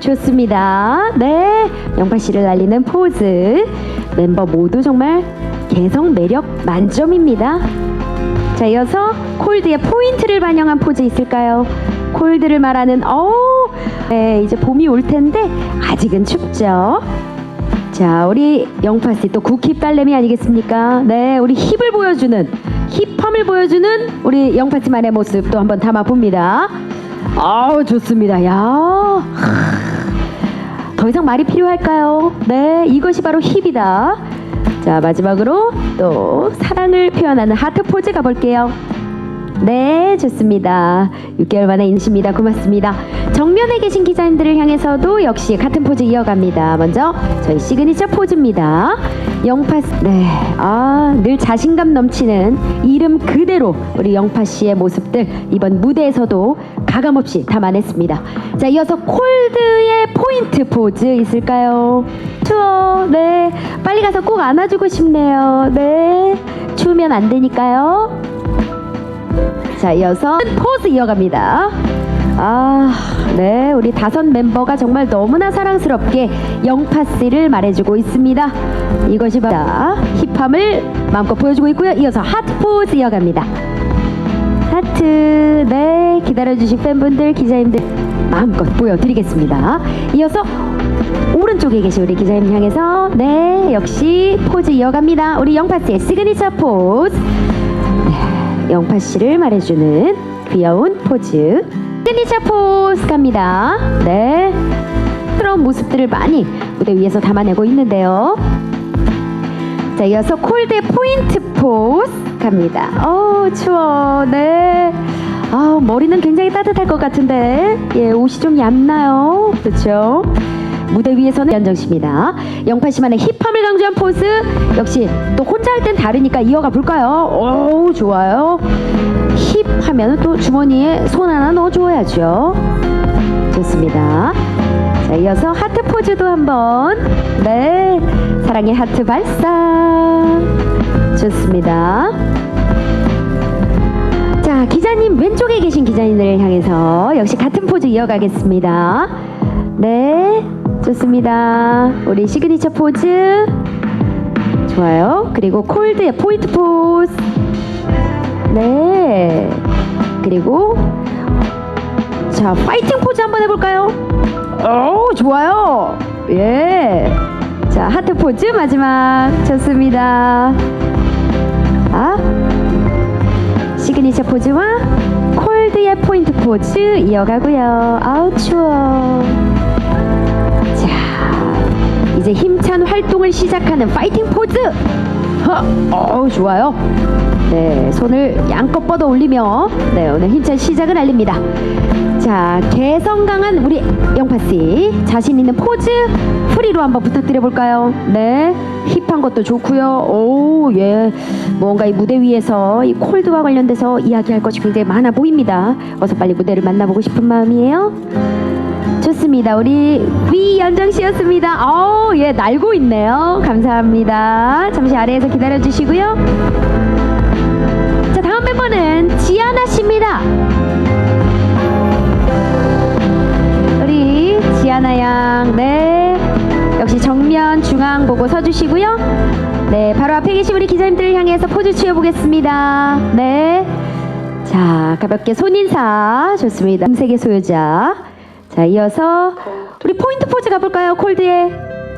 좋습니다. 네, 영파 씨를 날리는 포즈. 멤버 모두 정말 개성 매력 만점입니다. 자, 이어서 콜드의 포인트를 반영한 포즈 있을까요? 콜드를 말하는 어, 네, 이제 봄이 올 텐데 아직은 춥죠. 자, 우리 영파 씨또 국힙 딸내미 아니겠습니까? 네, 우리 힙을 보여주는 힙함을 보여주는 우리 영파 씨만의 모습 또 한번 담아 봅니다. 아우 좋습니다. 야. 더 이상 말이 필요할까요? 네, 이것이 바로 힙이다. 자, 마지막으로 또 사랑을 표현하는 하트 포즈 가볼게요. 네, 좋습니다. 6개월 만에 인십니다. 고맙습니다. 정면에 계신 기자님들을 향해서도 역시 같은 포즈 이어갑니다. 먼저 저희 시그니처 포즈입니다. 영파, 씨- 네, 아, 늘 자신감 넘치는 이름 그대로 우리 영파 씨의 모습들 이번 무대에서도 가감 없이 담아냈습니다. 자, 이어서 콜드의 포인트 포즈 있을까요? 추워, 네, 빨리 가서 꼭 안아주고 싶네요. 네, 추우면 안 되니까요. 자, 이어서 포즈 이어갑니다. 아, 네, 우리 다섯 멤버가 정말 너무나 사랑스럽게 영파씨를 말해주고 있습니다. 이것이 바로 힙함을 마음껏 보여주고 있고요. 이어서 하트 포즈 이어갑니다. 하트, 네, 기다려주신 팬분들, 기자님들 마음껏 보여드리겠습니다. 이어서 오른쪽에 계신 우리 기자님 향해서 네, 역시 포즈 이어갑니다. 우리 영파씨의 시그니처 포즈. 영파 씨를 말해주는 귀여운 포즈. 시그니처 포즈 갑니다. 네. 그런 모습들을 많이 무대 위에서 담아내고 있는데요. 자, 이어서 콜드의 포인트 포즈 갑니다. 어 추워. 네. 아, 머리는 굉장히 따뜻할 것 같은데, 예, 옷이 좀 얇나요? 그렇죠? 무대 위에서는 연정 씨입니다. 영파 씨만의 힙함을 강조한 포즈 역시 또 혼자 할 땐 다르니까 이어가 볼까요? 오 좋아요. 힙하면 또 주머니에 손 하나 넣어줘야죠. 좋습니다. 자 이어서 하트 포즈도 한번 네 사랑의 하트 발사 좋습니다. 자 기자님 왼쪽에 계신 기자님들을 향해서 역시 같은 포즈 이어가겠습니다. 네 좋습니다. 우리 시그니처 포즈 좋아요. 그리고 콜드의 포인트 포즈. 네. 그리고 자 파이팅 포즈 한번 해볼까요? 오 좋아요. 예. 자 하트 포즈 마지막 좋습니다. 아 시그니처 포즈와 콜드의 포인트 포즈 이어가고요. 아우 추워. 시작하는 파이팅 포즈. 허, 어우 좋아요. 네, 손을 양껏 뻗어 올리며 네 오늘 힘찬 시작을 알립니다. 자, 개성 강한 우리 영파 씨 자신 있는 포즈 프리로 한번 부탁드려 볼까요? 네, 힙한 것도 좋고요. 오, 예, 뭔가 이 무대 위에서 이 콜드와 관련돼서 이야기할 것이 굉장히 많아 보입니다. 어서 빨리 무대를 만나보고 싶은 마음이에요. 좋습니다. 우리 위연정 씨였습니다. 어, 예, 날고 있네요. 감사합니다. 잠시 아래에서 기다려 주시고요. 자, 다음 멤버는 지아나 씨입니다. 우리 지아나 양, 네. 역시 정면 중앙 보고 서주시고요. 네, 바로 앞에 계신 우리 기자님들을 향해서 포즈 취해보겠습니다. 네. 자, 가볍게 손인사. 좋습니다. 음색의 소유자. 자, 이어서 우리 포인트 포즈 가볼까요? 콜드에.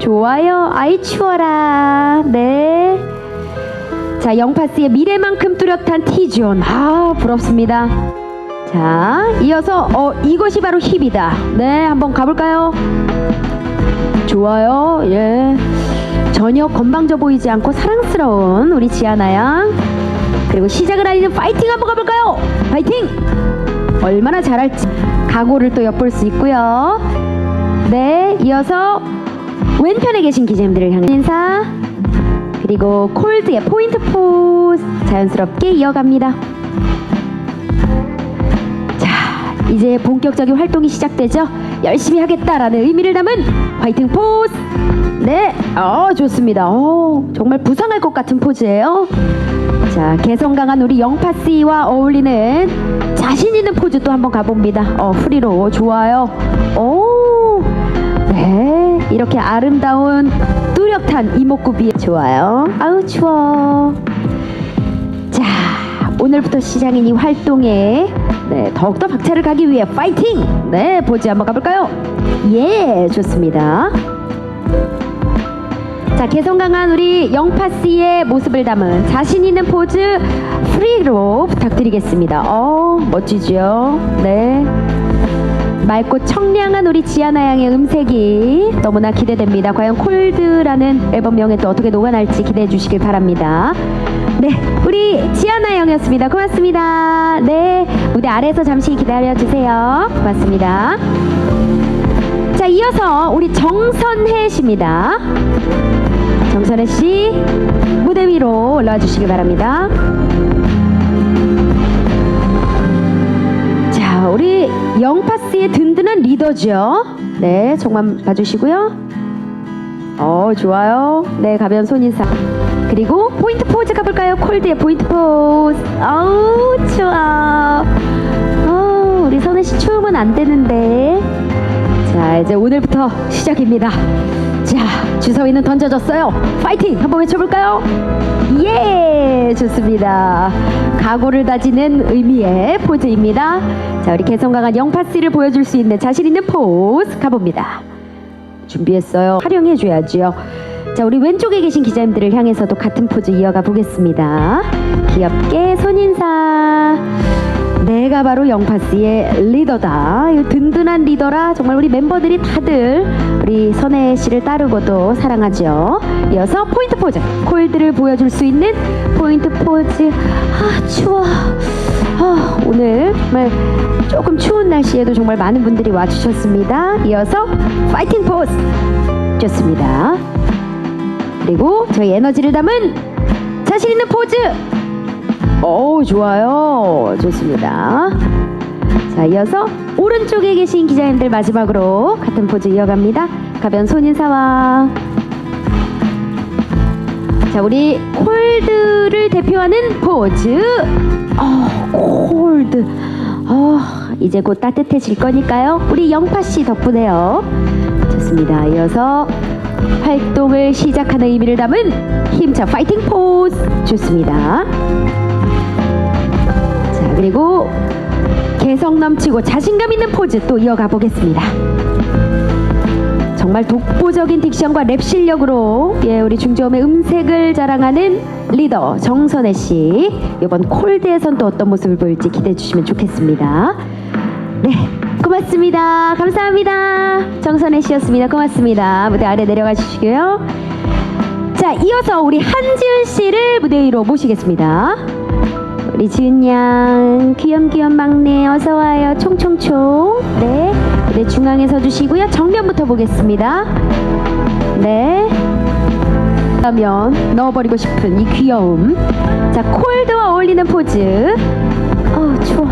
좋아요. 아이, 추워라. 네. 자, 영파스의 미래만큼 뚜렷한 티존. 아, 부럽습니다. 자, 이어서 어 이것이 바로 힙이다. 네, 한번 가볼까요? 좋아요. 예. 전혀 건방져 보이지 않고 사랑스러운 우리 지아나 양. 그리고 시작을 알리는 파이팅 한번 가볼까요? 파이팅! 얼마나 잘할지 각오를 또 엿볼 수 있고요. 네, 이어서 왼편에 계신 기자님들을 향해 인사. 그리고 콜드의 포인트 포즈 자연스럽게 이어갑니다. 자, 이제 본격적인 활동이 시작되죠. 열심히 하겠다라는 의미를 담은 화이팅 포즈. 네, 어 좋습니다. 어 정말 부상할 것 같은 포즈예요. 자, 개성 강한 우리 영파 씨와 어울리는 자신 있는 포즈 또 한번 가봅니다. 어, 프리로 좋아요. 오, 네, 이렇게 아름다운 뚜렷한 이목구비 좋아요. 아우 추워. 자, 오늘부터 시작인 이 활동에 네, 더욱더 박차를 가기 위해 파이팅! 네, 보지 한번 가볼까요? 예, 좋습니다. 자, 개성 강한 우리 영파 씨의 모습을 담은 자신 있는 포즈 프리로 부탁드리겠습니다. 어, 멋지죠? 네. 맑고 청량한 우리 지아나 양의 음색이 너무나 기대됩니다. 과연 콜드라는 앨범명에 또 어떻게 녹아날지 기대해 주시길 바랍니다. 네, 우리 지아나 양이었습니다. 고맙습니다. 네, 무대 아래에서 잠시 기다려 주세요. 고맙습니다. 자, 이어서 우리 정선혜 씨입니다. 정선혜 씨 무대 위로 올라와 주시기 바랍니다. 자, 우리 영파스의 든든한 리더죠. 네, 정말 봐주시고요. 어, 좋아요. 네, 가벼운 손인사. 그리고 포인트 포즈 가볼까요? 콜드의 포인트 포즈. 아우, 추워. 어, 우리 선혜 씨 추우면 안 되는데. 자, 이제 오늘부터 시작입니다. 자, 주서위는 던져졌어요. 파이팅! 한번 외쳐볼까요? 예! 좋습니다. 각오를 다지는 의미의 포즈입니다. 자, 우리 개성 강한 영파씨를 보여줄 수 있는 자신 있는 포즈 가봅니다. 준비했어요. 활용해 줘야지요. 자, 우리 왼쪽에 계신 기자님들을 향해서도 같은 포즈 이어가 보겠습니다. 귀엽게 손인사. 내가 바로 영파스의 리더다. 이 든든한 리더라. 정말 우리 멤버들이 다들 우리 선혜 씨를 따르고도 사랑하죠. 이어서 포인트 포즈. 콜드를 보여줄 수 있는 포인트 포즈. 아, 추워. 아, 오늘 정말 조금 추운 날씨에도 정말 많은 분들이 와주셨습니다. 이어서 파이팅 포즈. 좋습니다. 그리고 저희 에너지를 담은 자신 있는 포즈. 오 좋아요. 좋습니다. 자 이어서 오른쪽에 계신 기자님들 마지막으로 같은 포즈 이어갑니다. 가벼운 손인사와 자 우리 콜드를 대표하는 포즈. 어 콜드. 어 이제 곧 따뜻해질 거니까요. 우리 영파씨 덕분에요. 좋습니다. 이어서 활동을 시작하는 의미를 담은 힘차 파이팅 포즈. 좋습니다. 자 그리고 개성 넘치고 자신감 있는 포즈 또 이어가 보겠습니다. 정말 독보적인 딕션과 랩 실력으로 예 우리 중저음의 음색을 자랑하는 리더 정선혜 씨 이번 콜드에선 또 어떤 모습을 보일지 기대해 주시면 좋겠습니다. 네 고맙습니다. 감사합니다. 정선혜 씨였습니다. 고맙습니다. 무대 아래 내려가 주시고요. 자 이어서 우리 한지은 씨를 무대 위로 모시겠습니다. 우리 지은 양 귀염귀염 막내 어서 와요. 총총총. 네, 네 중앙에 서주시고요. 정면부터 보겠습니다. 네. 그러면 넣어버리고 싶은 이 귀여움. 자 콜드와 어울리는 포즈. 어 추워.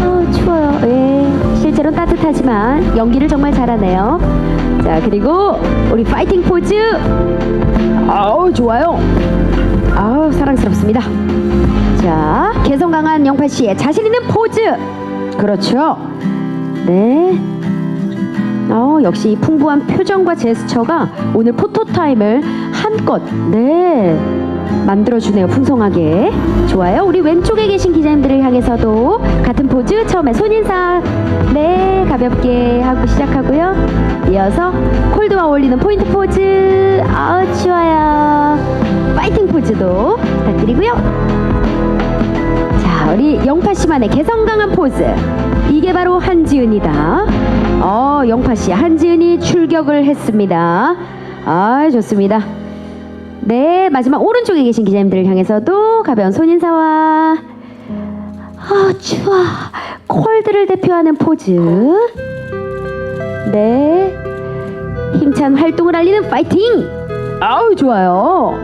어 추워요. 예. 실제로는 따뜻하지만 연기를 정말 잘하네요. 자 그리고 우리 파이팅 포즈. 아우 좋아요. 아우 사랑스럽습니다 자, 개성 강한 영팔 씨의 자신 있는 포즈. 그렇죠. 네. 어, 역시 이 풍부한 표정과 제스처가 오늘 포토 타임을 한껏 네 만들어주네요 풍성하게 좋아요 우리 왼쪽에 계신 기자님들을 향해서도 같은 포즈 처음에 손인사 네 가볍게 하고 시작하고요 이어서 콜드와 어울리는 포인트 포즈 아 좋아요 파이팅 포즈도 부탁드리고요 자, 우리 영파 씨만의 개성 강한 포즈. 이게 바로 한지은이다. 어, 영파 씨, 한지은이 출격을 했습니다. 아, 좋습니다. 네, 마지막 오른쪽에 계신 기자님들을 향해서도 가벼운 손인사와 아, 추워. 콜드를 대표하는 포즈. 네. 힘찬 활동을 알리는 파이팅! 아우, 좋아요.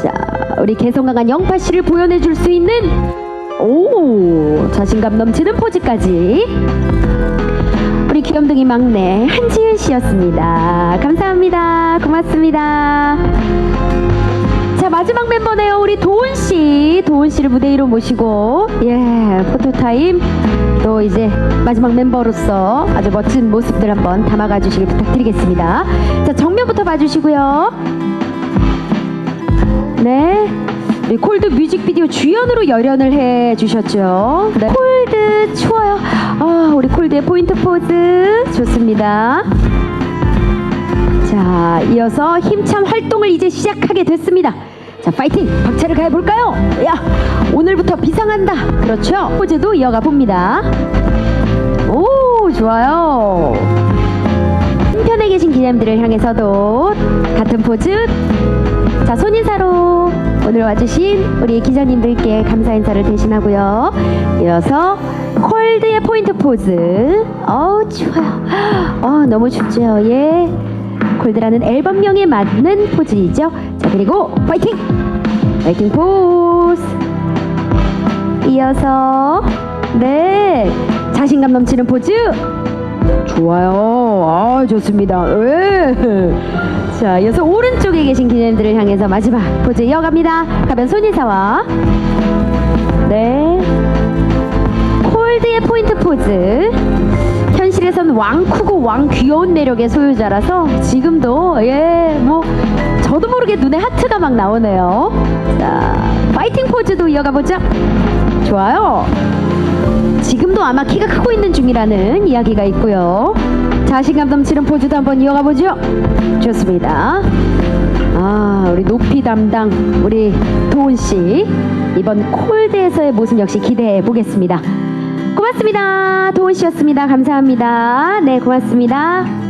자, 우리 개성 강한 영파 씨를 보여내 줄 수 있는 오 자신감 넘치는 포즈까지. 우리 귀염둥이 막내 한지은 씨였습니다. 감사합니다. 고맙습니다. 자자 마지막 멤버네요. 우리 도훈 씨. 도훈 씨를 무대 위로 모시고 예 포토 타임. 또 이제 마지막 멤버로서 아주 멋진 모습들 한번 담아가 주시길 부탁드리겠습니다. 자 정면부터 봐주시고요. 네 우리 콜드 뮤직비디오 주연으로 열연을 해 주셨죠 네. 콜드 추워요 아 우리 콜드의 포인트 포즈 좋습니다 자, 이어서 힘찬 활동을 이제 시작하게 됐습니다. 자, 파이팅! 박차를 가해볼까요? 야, 오늘부터 비상한다. 그렇죠? 포즈도 이어가 봅니다. 오, 좋아요. 한편에 계신 기자님들을 향해서도 같은 포즈. 자, 손인사로 오늘 와주신 우리 기자님들께 감사 인사를 대신하고요. 이어서 콜드의 포인트 포즈. 어우, 추워요. 어, 너무 춥죠? 예. 콜드라는 앨범명에 맞는 포즈이죠. 자 그리고 파이팅! 파이팅 포즈. 이어서 네 자신감 넘치는 포즈. 좋아요. 아 좋습니다. 예. 자 이어서 오른쪽에 계신 기자님들을 향해서 마지막 포즈 이어갑니다. 가면 손 인사와 네 콜드의 포인트 포즈. 현실에선 왕 크고 왕 귀여운 매력의 소유자라서 지금도 예 뭐 저도 모르게 눈에 하트가 막 나오네요. 자 파이팅 포즈도 이어가 보죠. 좋아요. 지금도 아마 키가 크고 있는 중이라는 이야기가 있고요. 자신감 넘치는 포즈도 한번 이어가 보죠. 좋습니다. 아 우리 높이 담당 우리 도훈 씨 이번 콜드에서의 모습 역시 기대해 보겠습니다. 고맙습니다. 도훈 씨였습니다. 감사합니다. 네, 고맙습니다.